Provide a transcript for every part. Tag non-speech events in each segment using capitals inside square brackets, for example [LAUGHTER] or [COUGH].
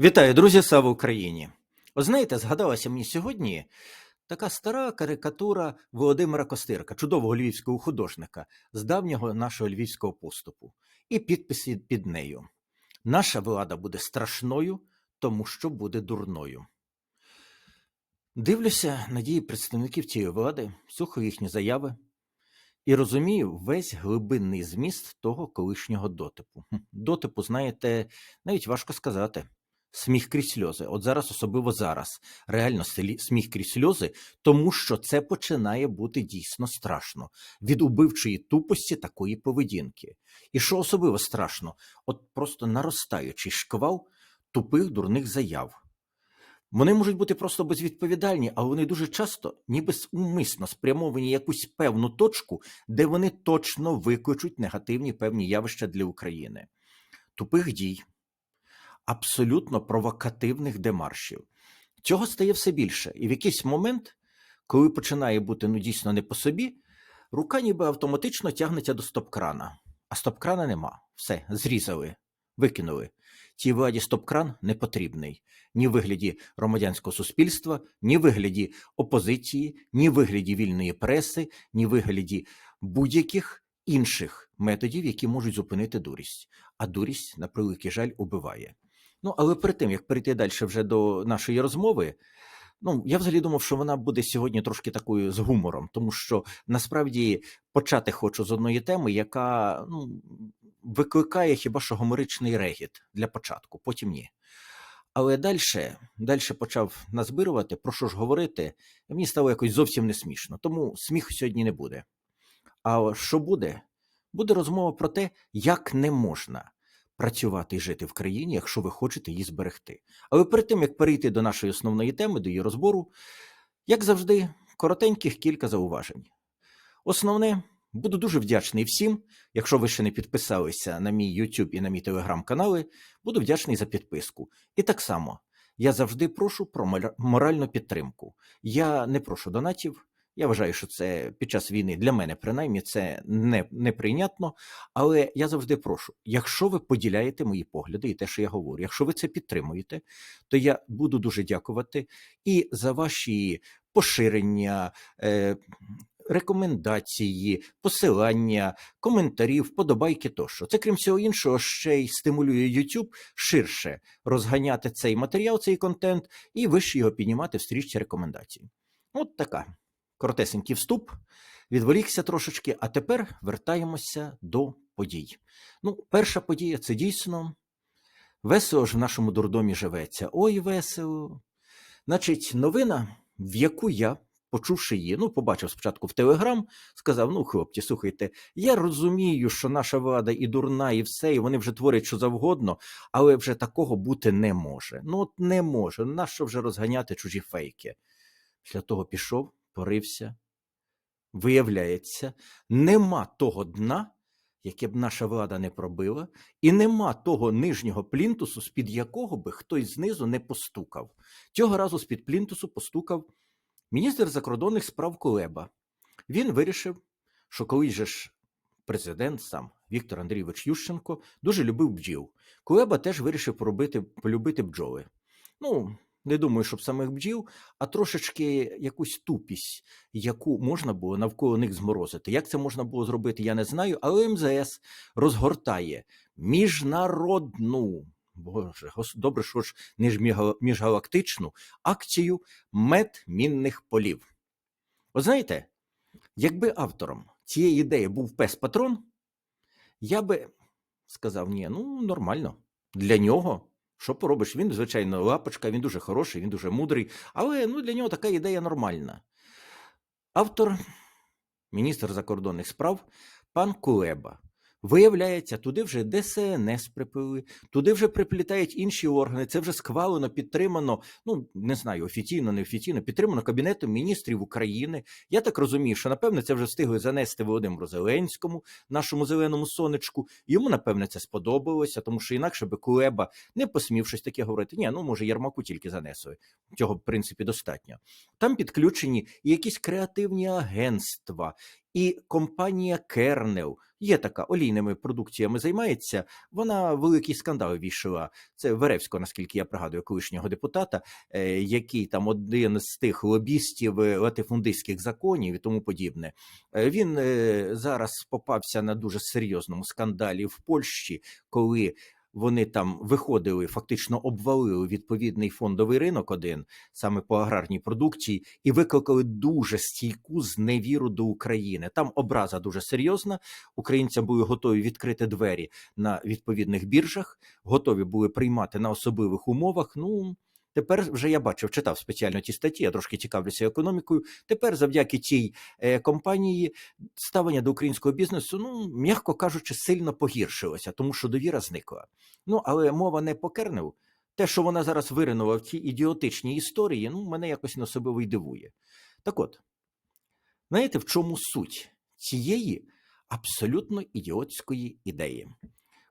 Вітаю, друзі, слава Україні! Ви знаєте, згадалася мені сьогодні така стара карикатура Володимира Костирка, чудового львівського художника з давнього нашого львівського поступу, і підписи під нею. Наша влада буде страшною, тому що буде дурною. Дивлюся на дії представників цієї влади, слухаю їхні заяви і розумію весь глибинний зміст того колишнього дотипу. Дотипу, знаєте, навіть важко сказати. Сміх крізь сльози. От зараз, особливо зараз, реально сміх крізь сльози, тому що це починає бути дійсно страшно від убивчої тупості такої поведінки. І що особливо страшно, от просто наростаючий шквал тупих дурних заяв. Вони можуть бути просто безвідповідальні, але вони дуже часто, ніби умисно спрямовані якусь певну точку, де вони точно викличуть негативні певні явища для України. Тупих дій, абсолютно провокативних демаршів. Цього стає все більше. І в якийсь момент, коли починає бути ну, дійсно не по собі, рука ніби автоматично тягнеться до стоп-крана. А стоп-крана нема. Все, зрізали, викинули. Цій владі стоп-кран не потрібний ні в вигляді громадянського суспільства, ні в вигляді опозиції, ні в вигляді вільної преси, ні в вигляді будь-яких інших методів, які можуть зупинити дурість. А дурість, на превеликий жаль, убиває. Ну, але перед тим, як перейти далі вже до нашої розмови, ну, я взагалі думав, що вона буде сьогодні трошки такою з гумором, тому що насправді почати хочу з одної теми, яка ну, викликає хіба що гомеричний регіт для початку, потім ні. Але далі, далі почав назбирувати, про що ж говорити, і мені стало якось зовсім не смішно, тому сміху сьогодні не буде. А що буде? Буде розмова про те, як не можна працювати і жити в країні, якщо ви хочете її зберегти. Але перед тим як перейти до нашої основної теми, до її розбору, як завжди, коротеньких кілька зауважень. Основне, буду дуже вдячний всім. Якщо ви ще не підписалися на мій YouTube і на мій телеграм-канали, буду вдячний за підписку. І так само, я завжди прошу про мора- моральну підтримку. Я не прошу донатів. Я вважаю, що це під час війни для мене принаймні це не, неприйнятно. Але я завжди прошу: якщо ви поділяєте мої погляди і те, що я говорю, якщо ви це підтримуєте, то я буду дуже дякувати і за ваші поширення. Е, Рекомендації, посилання, коментарі, вподобайки тощо. Це, крім всього іншого, ще й стимулює YouTube ширше розганяти цей матеріал, цей контент, і вище його піднімати в стрічці рекомендацій. От така коротесенький вступ, відволікся трошечки, а тепер вертаємося до подій. Ну, перша подія це дійсно весело ж в нашому дурдомі живеться. Ой, весело. Значить, новина, в яку я, почувши її, ну, побачив спочатку в Телеграм, сказав: ну, хлопці, слухайте, я розумію, що наша влада і дурна, і все, і вони вже творять що завгодно, але вже такого бути не може. Ну, от не може. Нащо вже розганяти чужі фейки? Після того пішов, порився. Виявляється, нема того дна, яке б наша влада не пробила, і нема того нижнього плінтусу, з-під якого би хтось знизу не постукав. Цього разу з-під плінтусу постукав міністр закордонних справ Кулеба. Він вирішив, що колись же ж президент сам Віктор Андрійович Ющенко дуже любив бджіл. Кулеба теж вирішив поробити, полюбити бджоли. Ну, не думаю, щоб самих бджіл, а трошечки якусь тупість, яку можна було навколо них зморозити. Як це можна було зробити, я не знаю, але МЗС розгортає міжнародну, боже, добре, що ж не ж міжгалактичну акцію мед мінних полів. От знаєте, якби автором цієї ідеї був пес Патрон, я би сказав: ні, ну нормально. Для нього. Що поробиш? Він, звичайно, лапочка, він дуже хороший, він дуже мудрий, але ну, для нього така ідея нормальна. Автор, міністр закордонних справ, пан Кулеба. Виявляється, туди вже ДСНС припили, туди вже приплітають інші органи. Це вже схвалено, підтримано. Ну не знаю, офіційно, неофіційно, підтримано Кабінетом міністрів України. Я так розумію, що напевне це вже встигли занести Володимиру Зеленському, нашому зеленому сонечку. Йому напевне це сподобалося, тому що інакше би Кулеба не посмів щось таке говорити. Ні, ну може Ярмаку тільки занесли. Цього в принципі достатньо. Там підключені і якісь креативні агентства, І компанія Кернел є така олійними продукціями займається. Вона великий скандал війшла. Це Веревського, наскільки я пригадую, колишнього депутата, е, який там один з тих лобістів е, латифундистських законів і тому подібне. Е, Він зараз попався на дуже серйозному скандалі в Польщі, коли вони там виходили, фактично обвалили відповідний фондовий ринок один саме по аграрній продукції, і викликали дуже стійку зневіру до України. Там образа дуже серйозна. Українцям були готові відкрити двері на відповідних біржах, готові були приймати на особливих умовах. Ну тепер вже я бачив, читав спеціально ті статті. Я трошки цікавлюся економікою. Тепер, завдяки цій е, компанії, ставлення до українського бізнесу, ну м'яко кажучи, сильно погіршилося, тому що довіра зникла. Ну але мова не по. Те, що вона зараз виринула в ці ідіотичні історії, ну мене якось не особливо й дивує. Так от, знаєте, в чому суть цієї абсолютно ідіотської ідеї?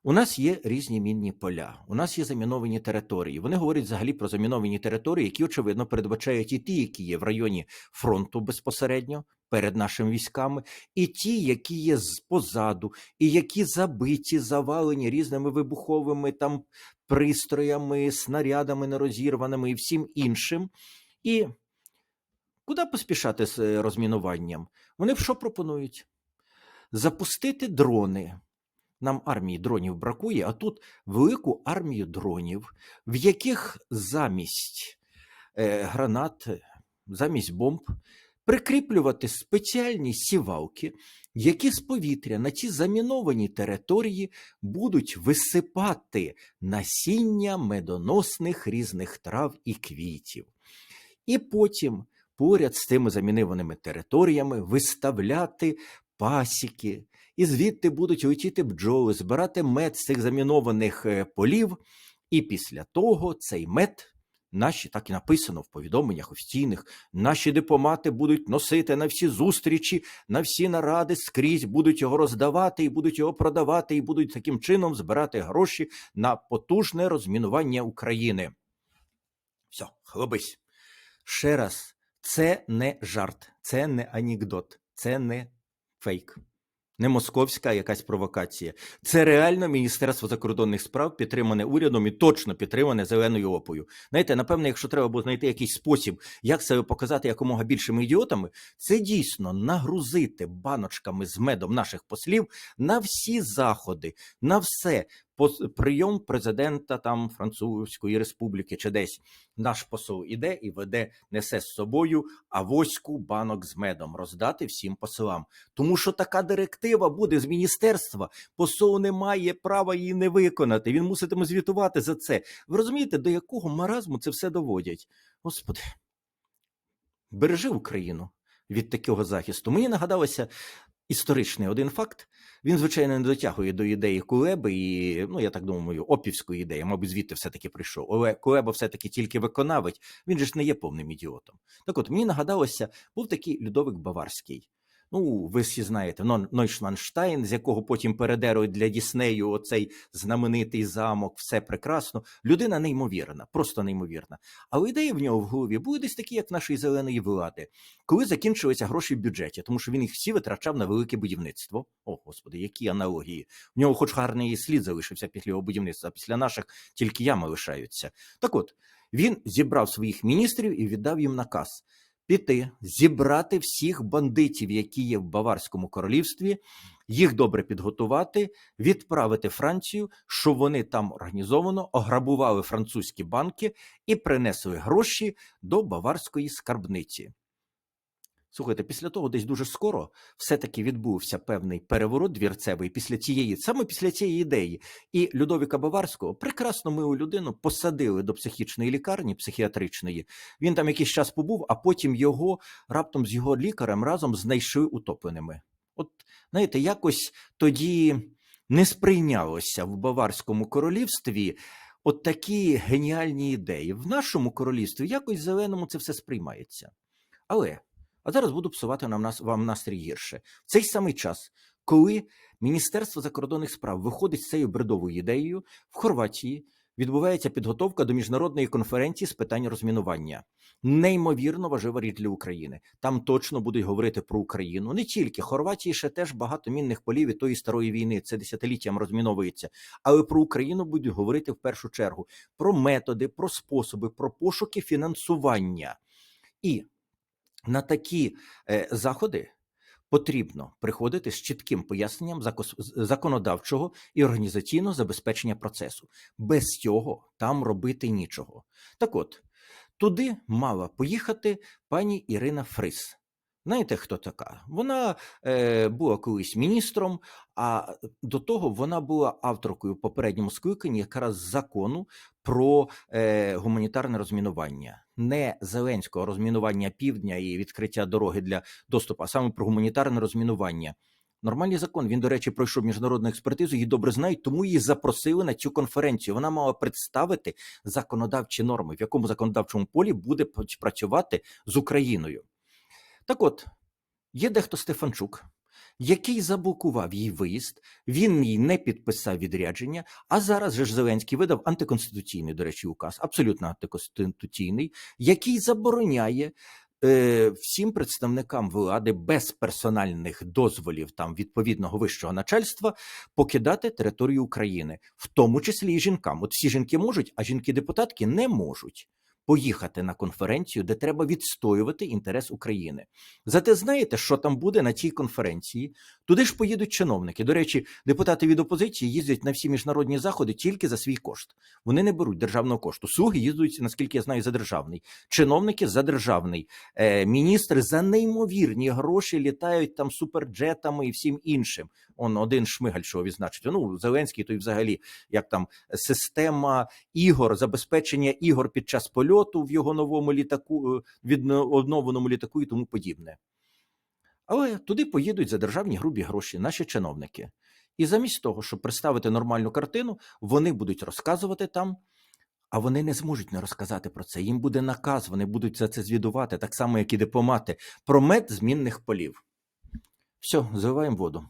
У нас є різні мінні поля, у нас є заміновані території. Вони говорять взагалі про заміновані території, які, очевидно, передбачають і ті, які є в районі фронту безпосередньо перед нашими військами, і ті, які є позаду, і які забиті, завалені різними вибуховими там пристроями, снарядами нерозірваними і всім іншим. І куди поспішати з е, розмінуванням? Вони що пропонують? Запустити дрони. Нам армії дронів бракує, а тут велику армію дронів, в яких замість е, гранат, замість бомб прикріплювати спеціальні сівалки, які з повітря на ці заміновані території будуть висипати насіння медоносних різних трав і квітів. І потім поряд з тими замінованими територіями виставляти пасіки, і звідти будуть летіти бджоли, збирати мед з цих замінованих е, полів, і після того цей мед. Наші так і написано в повідомленнях офіційних. Наші дипломати будуть носити на всі зустрічі, на всі наради скрізь будуть його роздавати і будуть його продавати, і будуть таким чином збирати гроші на потужне розмінування України. Все, хлопись. Ще раз, це не жарт, це не анекдот, це не фейк, не московська якась провокація. Це реально Міністерство закордонних справ, підтримане урядом і точно підтримане зеленою опою. Знаєте, напевне, якщо треба було знайти якийсь спосіб, як себе показати якомога більшими ідіотами, це дійсно нагрузити баночками з медом наших послів на всі заходи, на все. Прийом президента там Французької республіки чи десь наш посол іде і веде, несе з собою авоську банок з медом роздати всім послам. Тому що така директива буде з міністерства. Посол не має права її не виконати. Він муситиме звітувати за це. Ви розумієте, до якого маразму це все доводять? Господи, бережи Україну від такого захисту. Мені нагадалося історичний один факт. Він, звичайно, не дотягує до ідеї Кулеби і, ну, я так думаю, опівської ідеї, мабуть, звідти все-таки прийшов. Але Кулеба все-таки тільки виконавець, він же ж не є повним ідіотом. Так от, мені нагадалося, був такий Людовик Баварський. Ну, ви всі знаєте, Нон- з якого потім передерують для Діснею оцей знаменитий замок, все прекрасно. Людина неймовірна, просто неймовірна. Але ідеї в нього в голові були десь такі, як нашої зеленої влади, коли закінчилися гроші в бюджеті, тому що він їх всі витрачав на велике будівництво. О, господи, які аналогії. В нього хоч гарний слід залишився після його будівництва, а після наших тільки ями лишаються. Так от, він зібрав своїх міністрів і віддав їм наказ піти, зібрати всіх бандитів, які є в Баварському королівстві, їх добре підготувати, відправити Францію, щоб вони там організовано ограбували французькі банки і принесли гроші до баварської скарбниці. Слухайте, після того, десь дуже скоро, все-таки відбувся певний переворот двірцевий після цієї, саме після цієї ідеї. І Людовіка Баварського, прекрасно милу людину, посадили до психічної лікарні, психіатричної. Він там якийсь час побув, а потім його раптом з його лікарем разом знайшли утопленими. От знаєте, якось тоді не сприйнялося в Баварському королівстві от такі геніальні ідеї. В нашому королівстві якось зеленому це все сприймається. Але а зараз буду псувати нам нас вам настрій гірше. В цей самий час, коли Міністерство закордонних справ виходить з цією бредовою ідеєю, в Хорватії відбувається підготовка до міжнародної конференції з питань розмінування. Неймовірно важлива річ для України. Там точно будуть говорити про Україну. Не тільки Хорватії ще теж багато мінних полів і тої старої війни. Це десятиліттям розміновується. Але про Україну будуть говорити в першу чергу про методи, про способи, про пошуки фінансування. І на такі е, заходи потрібно приходити з чітким поясненням законодавчого і організаційного забезпечення процесу. Без цього там робити нічого. Так от, туди мала поїхати пані Ірина Фрис. Знаєте, хто така? Вона е, була колись міністром, а до того вона була авторкою в попередньому скликанні якраз закону про е, гуманітарне розмінування, не зеленського розмінування півдня і відкриття дороги для доступу, а саме про гуманітарне розмінування. Нормальний закон. Він, до речі, пройшов міжнародну експертизу. Її добре знають, тому її запросили на цю конференцію. Вона мала представити законодавчі норми, в якому законодавчому полі буде працювати з Україною. Так от, є дехто Стефанчук, який заблокував її виїзд, він їй не підписав відрядження, а зараз же ж Зеленський видав антиконституційний, до речі, указ, абсолютно антиконституційний, який забороняє е, всім представникам влади без персональних дозволів там відповідного вищого начальства покидати територію України, в тому числі і жінкам. От всі жінки можуть, а жінки-депутатки не можуть. Поїхати на конференцію, де треба відстоювати інтерес України. Зате знаєте, що там буде на цій конференції? Туди ж поїдуть чиновники. До речі, депутати від опозиції їздять на всі міжнародні заходи тільки за свій кошт. Вони не беруть державного кошту. Слуги їздять, наскільки я знаю, за державний. Чиновники за державний. Е, міністри за неймовірні гроші літають там суперджетами і всім іншим. Он один шмигаль, що відзначить. Ну Зеленський, то й взагалі як там система ігор, забезпечення ігор під час польоту в його новому літаку, е, відновленому літаку і тому подібне. Але туди поїдуть за державні грубі гроші наші чиновники. І замість того, щоб представити нормальну картину, вони будуть розказувати там, а вони не зможуть не розказати про це. Їм буде наказ, вони будуть за це звідувати, так само, як і дипломати, про мед змінних полів. Все, заливаємо воду.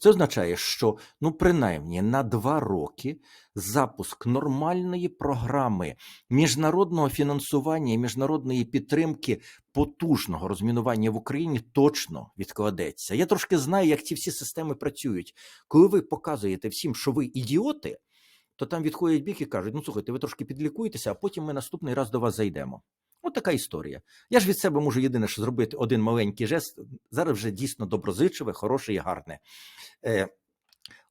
Це означає, що ну принаймні на два роки запуск нормальної програми міжнародного фінансування і міжнародної підтримки потужного розмінування в Україні точно відкладеться. Я трошки знаю, як ці всі системи працюють. Коли ви показуєте всім, що ви ідіоти, то там відходять бік і кажуть: ну слухайте, ви трошки підлікуєтеся, а потім ми наступний раз до вас зайдемо. От така історія. Я ж від себе можу єдине, що зробити один маленький жест. Зараз вже дійсно доброзичливе, хороше і гарне. Е,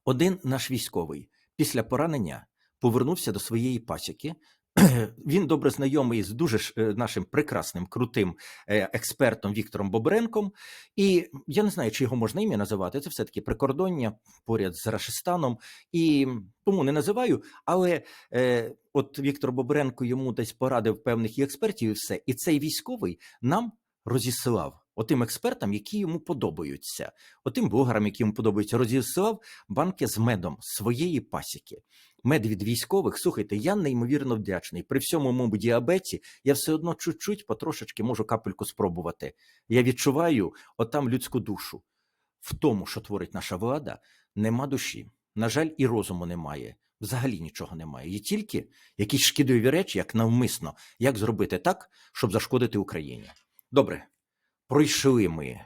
Один наш військовий після поранення повернувся до своєї пасіки. [CLEARS THROAT] Він добре знайомий з дуже е, нашим прекрасним крутим е, експертом Віктором Бобренком. І я не знаю, чи його можна ім'я називати. Це все-таки прикордоння поряд з Рашистаном. І тому не називаю. Але е, от Віктор Бобренко йому десь порадив певних і експертів, і все. І цей військовий нам розіслав. Отим експертам, які йому подобаються, отим блогерам, які йому подобаються, розіслав банки з медом своєї пасіки. Мед від військових. Слухайте, я неймовірно вдячний. При всьому моєму діабеті я все одно чуть-чуть потрошечки можу капельку спробувати. Я відчуваю отам людську душу. В тому, що творить наша влада, нема душі. На жаль, і розуму немає. Взагалі нічого немає. Є тільки якісь шкідливі речі, як навмисно, як зробити так, щоб зашкодити Україні. Добре, пройшли ми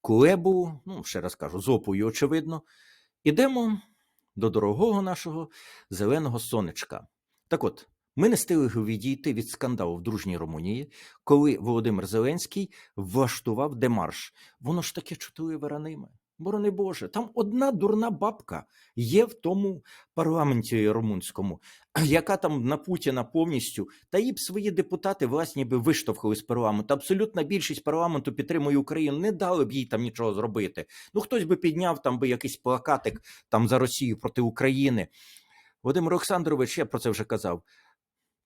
Кулебу, ну, ще раз кажу, зопою, очевидно, ідемо до дорогого нашого зеленого сонечка. Так от, ми не встигли відійти від скандалу в дружній Румунії, коли Володимир Зеленський влаштував демарш. Воно ж таке чутливе раниме. Борони Боже, там одна дурна бабка є в тому парламенті румунському, [CLEARS THROAT] яка там на Путіна повністю, та їй б свої депутати власні би виштовхали з парламенту. Абсолютна більшість парламенту підтримує Україну, не дали б їй там нічого зробити. Ну хтось би підняв там би якийсь плакатик там за Росію проти України. Володимир Олександрович, я про це вже казав,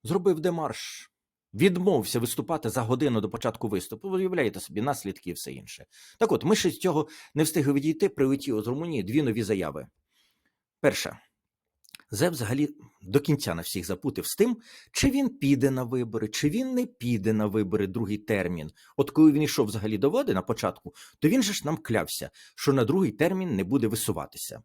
зробив демарш. Відмовився виступати за годину до початку виступу. Ви уявляєте собі наслідки і все інше. Так от, ми ще з цього не встигли відійти, прилетіло з Румунії дві нові заяви. Перша. Зе взагалі до кінця на всіх запутив з тим, чи він піде на вибори, чи він не піде на вибори другий термін. От коли він йшов взагалі до влади на початку, то він же ж нам клявся, що на другий термін не буде висуватися.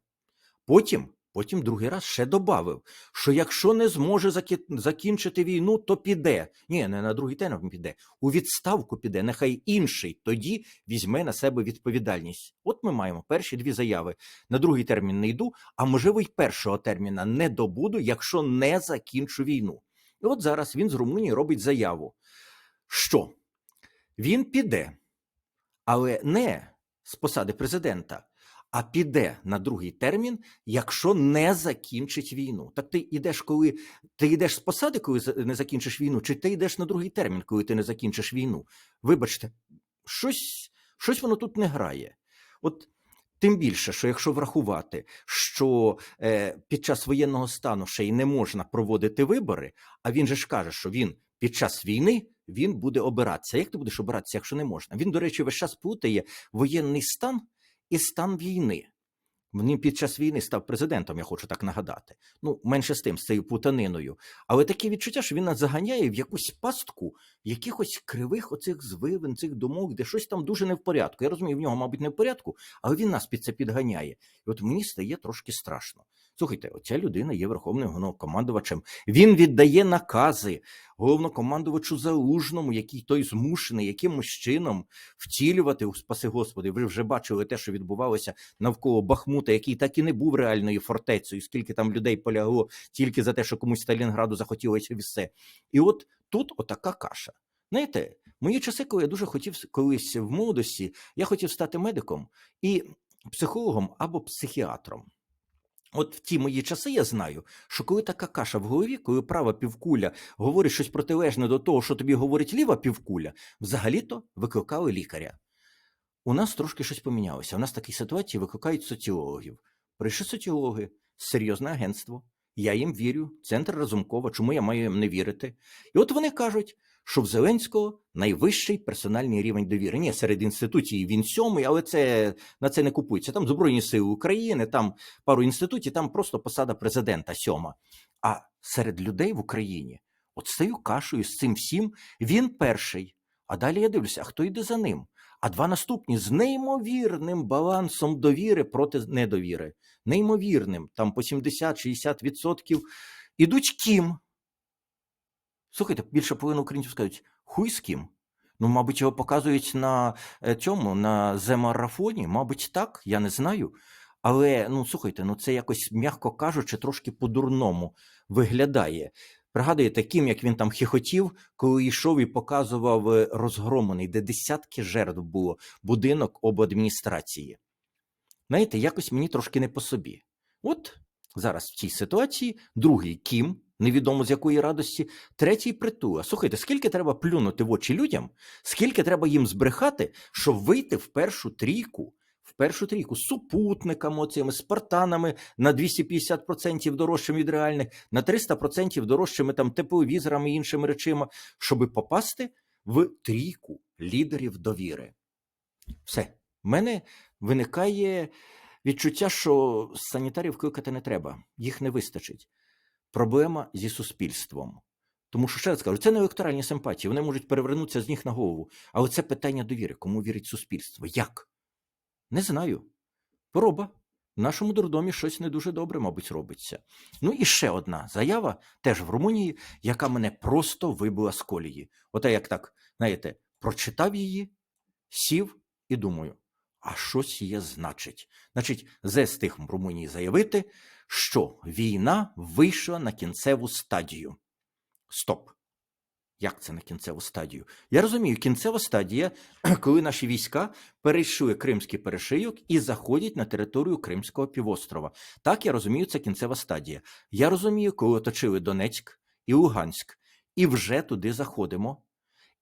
Потім Потім другий раз ще добавив, що якщо не зможе закінчити війну, то піде. Ні, не на другий термін піде. У відставку піде, нехай інший тоді візьме на себе відповідальність. От ми маємо перші дві заяви. На другий термін не йду, а можливо, й першого терміна не добуду, якщо не закінчу війну. І от зараз він з Румунії робить заяву, що він піде, але не з посади президента, а піде на другий термін, якщо не закінчить війну. Так ти йдеш, коли ти йдеш з посади, коли не закінчиш війну, чи ти йдеш на другий термін, коли ти не закінчиш війну? Вибачте, щось, щось воно тут не грає. От тим більше, що якщо врахувати, що е, під час воєнного стану ще й не можна проводити вибори, а він же ж каже, що він під час війни він буде обиратися. Як ти будеш обиратися, якщо не можна? Він, до речі, весь час плутає воєнний стан і стан війни. Він під час війни став президентом, я хочу так нагадати. Ну, менше з тим, з цією путаниною. Але таке відчуття, що він нас заганяє в якусь пастку якихось кривих оцих звивин, цих думок, де щось там дуже не в порядку. Я розумію, в нього, мабуть, не в порядку, але він нас під це підганяє. І от мені стає трошки страшно. Слухайте, оця людина є верховним головнокомандувачем. Він віддає накази головнокомандувачу Залужному, який той змушений якимось чином втілювати у спаси Господи. Ви вже бачили те, що відбувалося навколо Бахмута, який так і не був реальною фортецею, скільки там людей полягло тільки за те, що комусь Сталінграду захотілося все. І от тут отака каша. Знаєте, мої часи, коли я дуже хотів колись в молодості, я хотів стати медиком і психологом або психіатром. От в ті мої часи я знаю, що коли така каша в голові, коли права півкуля говорить щось протилежне до того, що тобі говорить ліва півкуля, взагалі-то викликали лікаря. У нас трошки щось помінялося. У нас в такій ситуації викликають соціологів. Прийшли соціологи, серйозне агентство. Я їм вірю, центр Разумкова, чому я маю їм не вірити? І от вони кажуть, що в Зеленського найвищий персональний рівень довіри. Ні, серед інституцій він сьомий, але це на це не купується. Там Збройні Сили України, там пару інститутів, там просто посада президента сьома. А серед людей в Україні, от з цією кашею, з цим всім, він перший. А далі я дивлюся, а хто йде за ним? А два наступні з неймовірним балансом довіри проти недовіри. Неймовірним, там по 70-60% ідуть ким? Слухайте, більше половини українців скажуть, хуй з ким? Ну, мабуть, його показують на е, цьому, на земарафоні, мабуть, так, я не знаю. Але ну слухайте, ну це якось, м'яко кажучи, трошки по-дурному виглядає. Пригадуєте, ким як він там хихотів, коли йшов і показував е, розгромлений, де десятки жертв було будинок обладміністрації. Знаєте, якось мені трошки не по собі. От зараз в цій ситуації другий Кім, невідомо з якої радості, третій притула. Слухайте, скільки треба плюнути в очі людям, скільки треба їм збрехати, щоб вийти в першу трійку, в першу трійку супутниками, оцими спартанами на 250% дорожчими від реальних, на 300% дорожчими там тепловізорами і іншими речима, щоб попасти в трійку лідерів довіри. Все, в мене виникає відчуття, що санітарів кликати не треба, їх не вистачить. Проблема зі суспільством. Тому що ще раз кажу, це не електоральні симпатії, вони можуть перевернутися з ніг на голову. Але це питання довіри. Кому вірить суспільство? Як? Не знаю. Пороба. В нашому дурдомі щось не дуже добре, мабуть, робиться. Ну і ще одна заява, теж в Румунії, яка мене просто вибила з колії. Ота як так, знаєте, прочитав її, сів і думаю, а що сіє значить? Значить, зе стих Румунії заявити, що війна вийшла на кінцеву стадію. Стоп. Як це на кінцеву стадію? Я розумію, кінцева стадія, [CLEARS THROAT] коли наші війська перейшли Кримський перешийок і заходять на територію Кримського півострова. Так, я розумію, це кінцева стадія. Я розумію, коли оточили Донецьк і Луганськ, і вже туди заходимо,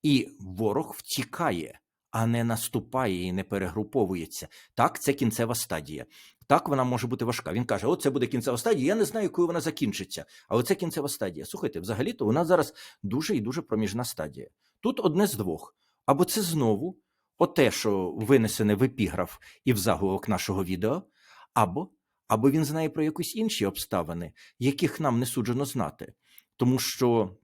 і ворог втікає, а не наступає і не перегруповується. Так, це кінцева стадія. Так, вона може бути важка. Він каже: От це буде кінцева стадія. Я не знаю, коли вона закінчиться, але це кінцева стадія. Слухайте, взагалі-то нас зараз дуже і дуже проміжна стадія. Тут одне з двох. Або це знову оте, що винесене в епіграф і в заголовок нашого відео, або, або він знає про якісь інші обставини, яких нам не суджено знати. Тому що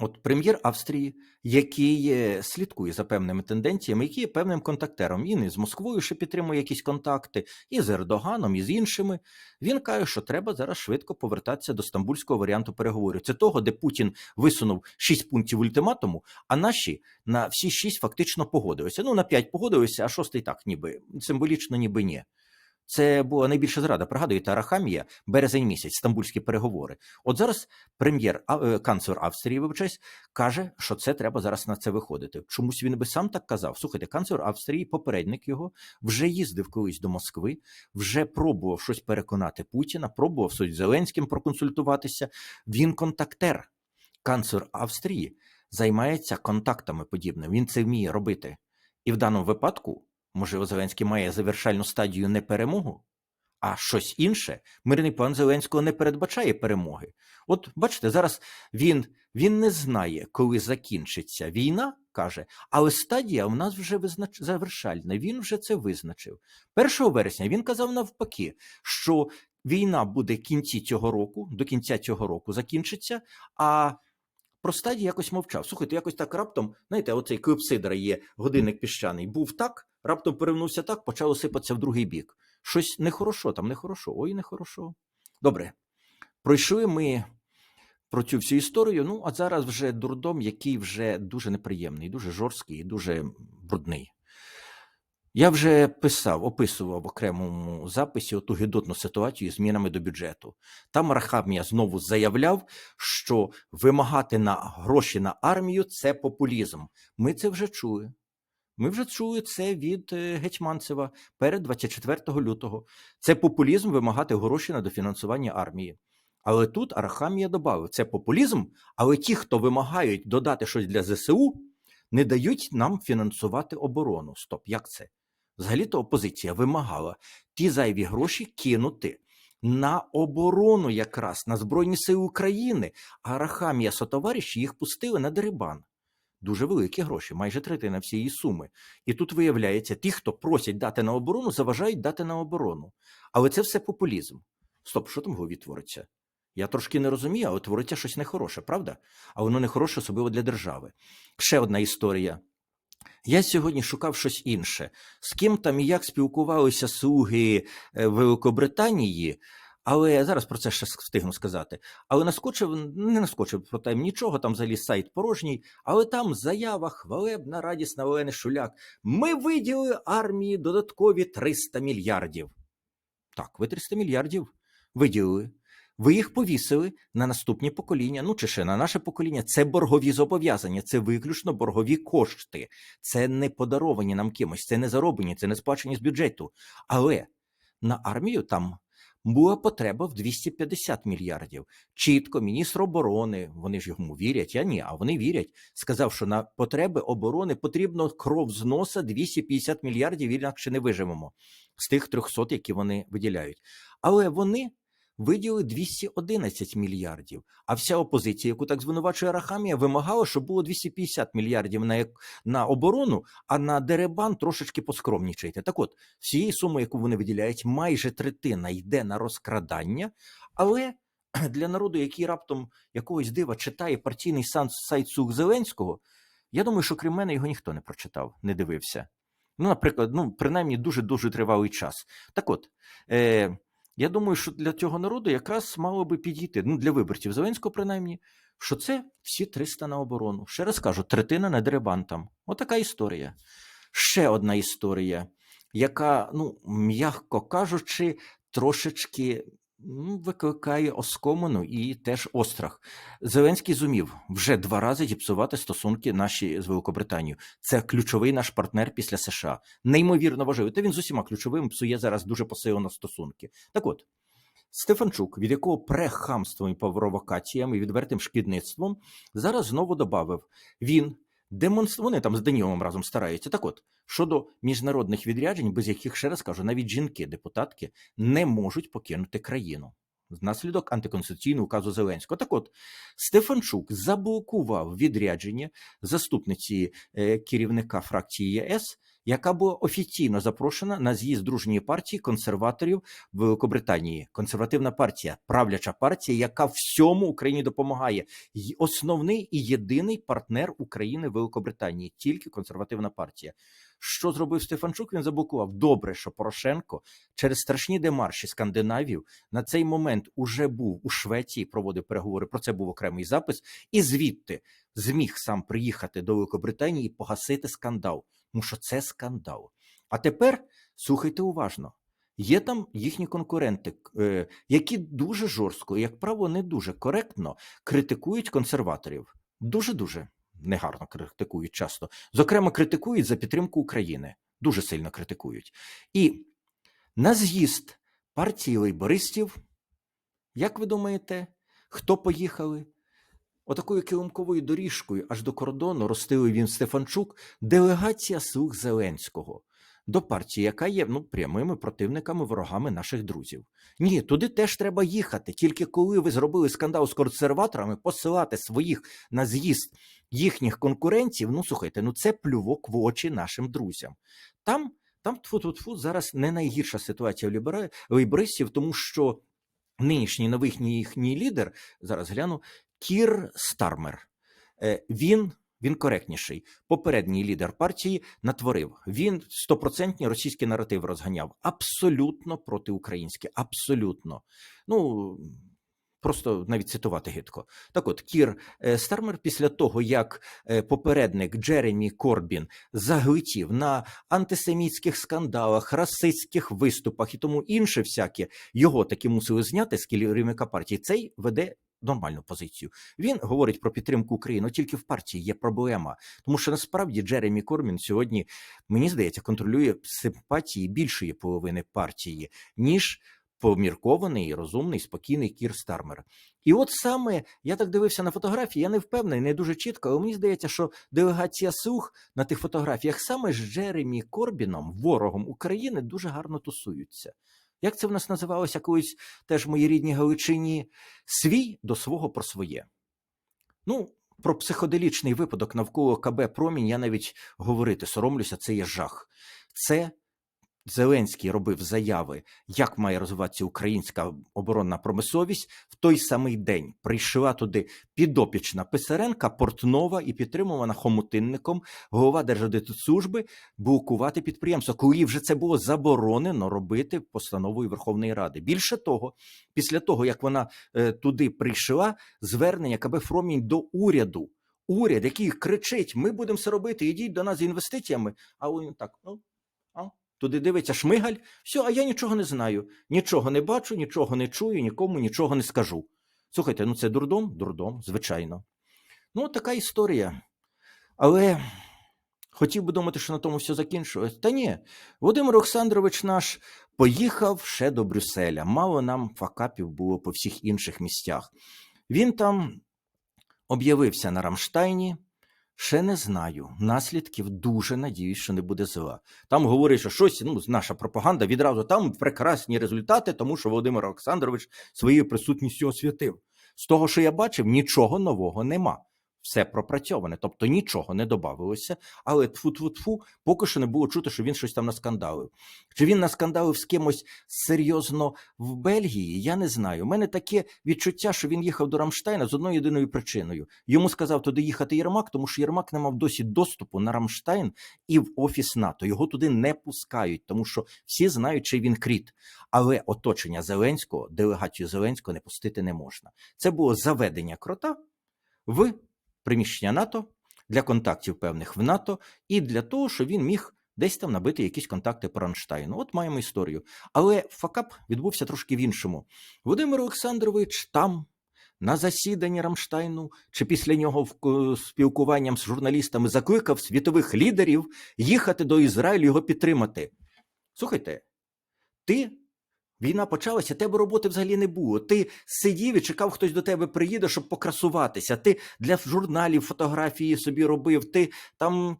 От прем'єр Австрії, який слідкує за певними тенденціями, який є певним контактером, він і з Москвою ще підтримує якісь контакти, і з Ердоганом, і з іншими. Він каже, що треба зараз швидко повертатися до стамбульського варіанту переговорів. Це того, де Путін висунув шість пунктів ультиматуму, а наші на всі шість фактично погодилися. Ну на п'ять погодилися, а шостий так, ніби символічно, ніби ні. Це була найбільша зрада. Пригадуєте, Арахамія, березень місяць, стамбульські переговори. От зараз прем'єр е, канцлер Австрії, вибачаюсь, каже, що це треба зараз на це виходити. Чомусь він би сам так казав. Слухайте, канцлер Австрії, попередник його, вже їздив колись до Москви, вже пробував щось переконати Путіна, пробував з Зеленським проконсультуватися. Він контактер. Канцлер Австрії займається контактами подібними. Він це вміє робити. І в даному випадку. Можливо, Зеленський має завершальну стадію не перемогу, а щось інше. Мирний план Зеленського не передбачає перемоги. От бачите, зараз він він не знає, коли закінчиться війна, каже, але стадія у нас вже визнач... завершальна. Він вже це визначив. 1 вересня він казав навпаки, що війна буде кінці цього року, до кінця цього року закінчиться. а про стадії якось мовчав. Слухайте, якось так раптом, знаєте, оцей клепсидра є годинник піщаний, був так, раптом перевернувся так, почало сипатися в другий бік. Щось нехорошо, там нехорошо, ой, нехорошо. Добре. Пройшли ми про цю всю історію. Ну, а зараз вже дурдом, який вже дуже неприємний, дуже жорсткий, дуже брудний. Я вже писав, описував в окремому записі оту гидотну ситуацію з змінами до бюджету. Там Рахамія знову заявляв, що вимагати на гроші на армію це популізм. Ми це вже чули. Ми вже чули це від е, Гетьманцева перед 24 лютого. Це популізм вимагати гроші на дофінансування армії. Але тут Арахамія додав, це популізм, але ті, хто вимагають додати щось для ЗСУ, не дають нам фінансувати оборону. Стоп, як це? Взагалі-то опозиція вимагала ті зайві гроші кинути на оборону, якраз на Збройні Сили України. А Рахамія сотовариші їх пустили на дерибан. Дуже великі гроші, майже третина всієї суми. І тут виявляється, ті, хто просять дати на оборону, заважають дати на оборону. Але це все популізм. Стоп, що там в голові твориться? Я трошки не розумію, але твориться щось нехороше, правда? А воно нехороше, особливо для держави. Ще одна історія. Я сьогодні шукав щось інше, з ким там і як спілкувалися слуги е, Великобританії, але я зараз про це ще встигну сказати. Але наскочив, не наскочив про те нічого, там взагалі сайт порожній, але там заява хвалебна, радісна Олени Шуляк. Ми виділили армії додаткові 300 мільярдів. Так, ви 300 мільярдів виділили. Ви їх повісили на наступні покоління, ну чи ще на наше покоління. Це боргові зобов'язання, це виключно боргові кошти, це не подаровані нам кимось, це не зароблені, це не сплачені з бюджету. Але на армію там була потреба в 250 мільярдів. Чітко, міністр оборони, вони ж йому вірять, я ні, а вони вірять. Сказав, що на потреби оборони потрібно кров з носа 250 мільярдів, інакше не виживемо з тих 300, які вони виділяють. Але вони виділили 211 мільярдів. А вся опозиція, яку так звинувачує Рахамія, вимагала, щоб було 250 мільярдів на на оборону, а на деребан трошечки поскромнічайте. Так от, всієї суми, яку вони виділяють, майже третина йде на розкрадання, але. [CLEARS THROAT] Для народу, який раптом якогось дива читає партійний сайт Сух Зеленського, я думаю, що крім мене його ніхто не прочитав, не дивився. Ну, наприклад, ну, принаймні дуже дуже тривалий час. Так от, е, я думаю, що для цього народу якраз мало би підійти, ну для виборців Зеленського, принаймні, що це всі 300 на оборону. Ще раз кажу, третина не деребантам. Отака історія. Ще одна історія, яка, ну, м'яко кажучи, трошечки викликає оскомину і теж острах. Зеленський зумів вже два рази зіпсувати стосунки наші з Великобританією. Це ключовий наш партнер після США. Неймовірно важливий. Та він з усіма ключовим псує зараз дуже посилено стосунки. Так от. Стефанчук, від якого прехамством і провокаціями і відвертим шкідництвом, зараз знову додав, він демонстр... Вони там з Данілом разом стараються. Так от, щодо міжнародних відряджень, без яких ще раз кажу, навіть жінки, депутатки не можуть покинути країну. Внаслідок антиконституційного указу Зеленського. Так от Стефанчук заблокував відрядження заступниці е, керівника фракції ЄС, яка була офіційно запрошена на з'їзд дружньої партії консерваторів Великобританії. Консервативна партія, правляча партія, яка всьому Україні допомагає. Основний і єдиний партнер України Великобританії, тільки консервативна партія. Що зробив Стефанчук? Він заблокував. Добре, що Порошенко через страшні демарші скандинавів на цей момент уже був у Швеції, проводив переговори. Про це був окремий запис, і звідти зміг сам приїхати до Великобританії і погасити скандал. Тому що це скандал. А тепер слухайте уважно. Є там їхні конкуренти, е, які дуже жорстко, як правило, не дуже коректно критикують консерваторів. Дуже дуже негарно критикують часто. Зокрема, критикують за підтримку України. Дуже сильно критикують. І на з'їзд партії лейбористів, як ви думаєте, хто поїхали? Отакою килимковою доріжкою аж до кордону ростили він Стефанчук, делегація слуг Зеленського до партії, яка є ну, прямими противниками, ворогами наших друзів. Ні, туди теж треба їхати. Тільки коли ви зробили скандал з консерваторами, посилати своїх на з'їзд їхніх конкурентів, ну слухайте, ну це плювок в очі нашим друзям. Там, там тфу-тфу-тфу, зараз не найгірша ситуація у лейбористів, тому що нинішній новий їхній лідер, зараз гляну, Кір Стармер. Е, Він, він коректніший. Попередній лідер партії натворив. Він стопроцентні російський наратив розганяв. Абсолютно протиукраїнський. Абсолютно. Ну. Просто навіть цитувати гидко. Так от, Кір е, Стармер, після того, як е, попередник Джеремі Корбін заглитів на антисемітських скандалах, расистських виступах і тому інше всяке, його таки мусили зняти з керівника партії. Цей веде нормальну позицію. Він говорить про підтримку України, тільки в партії є проблема. Тому що насправді Джеремі Кормін сьогодні, мені здається, контролює симпатії більшої половини партії, ніж поміркований, розумний, спокійний Кір Стармер. І от саме я так дивився на фотографії, я не впевнений, не дуже чітко, але мені здається, що делегація слуг на тих фотографіях саме з Джеремі Корбіном, ворогом України, дуже гарно тусуються. Як це в нас називалося колись теж в моїй рідній Галичині? Свій до свого про своє. Ну, про психоделічний випадок навколо КБ Промінь я навіть говорити соромлюся, це є жах. Це Зеленський робив заяви, як має розвиватися українська оборонна промисловість. В той самий день прийшла туди підопічна Писаренка, Портнова і підтримувана хомутинником голова Держаудитслужби блокувати підприємство, коли вже це було заборонено робити постановою Верховної Ради. Більше того, після того як вона е, туди прийшла, звернення КБ Фромінь до уряду. Уряд, який кричить: ми будемо це робити, ідіть до нас з інвестиціями. А він так, ну туди дивиться шмигаль. Все, а я нічого не знаю, нічого не бачу, нічого не чую, нікому нічого не скажу. Слухайте, ну це дурдом, дурдом, звичайно. Ну, така історія. Але хотів би думати, що на тому все закінчилось. Та ні, Володимир Олександрович наш поїхав ще до Брюсселя. Мало нам факапів було по всіх інших місцях. Він там об'явився на Рамштайні. Ще не знаю. Наслідків дуже надіюсь, що не буде зла. Там говорить, що щось, ну, наша пропаганда відразу там прекрасні результати, тому що Володимир Олександрович своєю присутністю освятив. З того, що я бачив, нічого нового нема. Все пропрацьоване, тобто нічого не додавалося, але тфу-тфу-тфу, поки що не було чути, що він щось там наскандалив. Чи він наскандалив з кимось серйозно в Бельгії? Я не знаю. У мене таке відчуття, що він їхав до Рамштайна з одною єдиною причиною. Йому сказав туди їхати Єрмак, тому що Єрмак не мав досі доступу на Рамштайн і в офіс НАТО. Його туди не пускають, тому що всі знають, чи він кріт. Але оточення Зеленського, делегацію Зеленського не пустити не можна. Це було заведення крота в приміщення НАТО для контактів певних в НАТО і для того, щоб він міг десь там набити якісь контакти по Рамштайну. От маємо історію. Але факап відбувся трошки в іншому. Володимир Олександрович там. На засіданні Рамштайну чи після нього в спілкуванням з журналістами закликав світових лідерів їхати до Ізраїлю його підтримати. Слухайте, ти Війна почалася, тебе роботи взагалі не було. Ти сидів і чекав, хтось до тебе приїде, щоб покрасуватися. Ти для журналів фотографії собі робив, ти там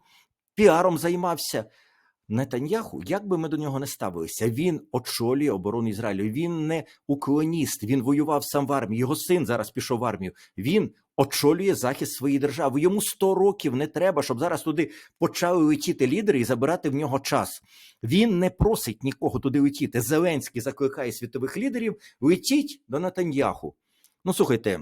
піаром займався. Нетаньяху, як би ми до нього не ставилися, він очолює оборону Ізраїлю. Він не уклоніст, він воював сам в армії. Його син зараз пішов в армію. Він очолює захист своєї держави. Йому 100 років не треба, щоб зараз туди почали летіти лідери і забирати в нього час. Він не просить нікого туди летіти. Зеленський закликає світових лідерів летіть до Нетаньяху. Ну слухайте,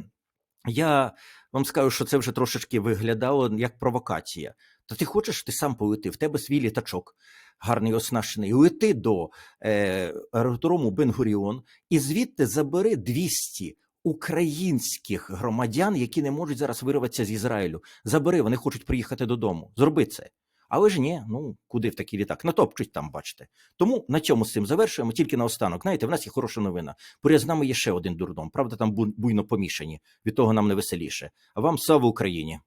я вам скажу, що це вже трошечки виглядало як провокація. То ти хочеш, ти сам полети, в тебе свій літачок, гарний оснащений. Лети до е, аеродрому Бенгуріон і звідти забери 200 українських громадян, які не можуть зараз вирватися з Ізраїлю. Забери, вони хочуть приїхати додому. Зроби це. Але ж ні, ну куди в такий літак? Натопчуть там, бачите. Тому на цьому з цим завершуємо. Тільки наостанок. Знаєте, в нас є хороша новина. Поряд з нами є ще один дурдом. Правда, там буйно помішані. Від того нам не веселіше. А вам слава Україні!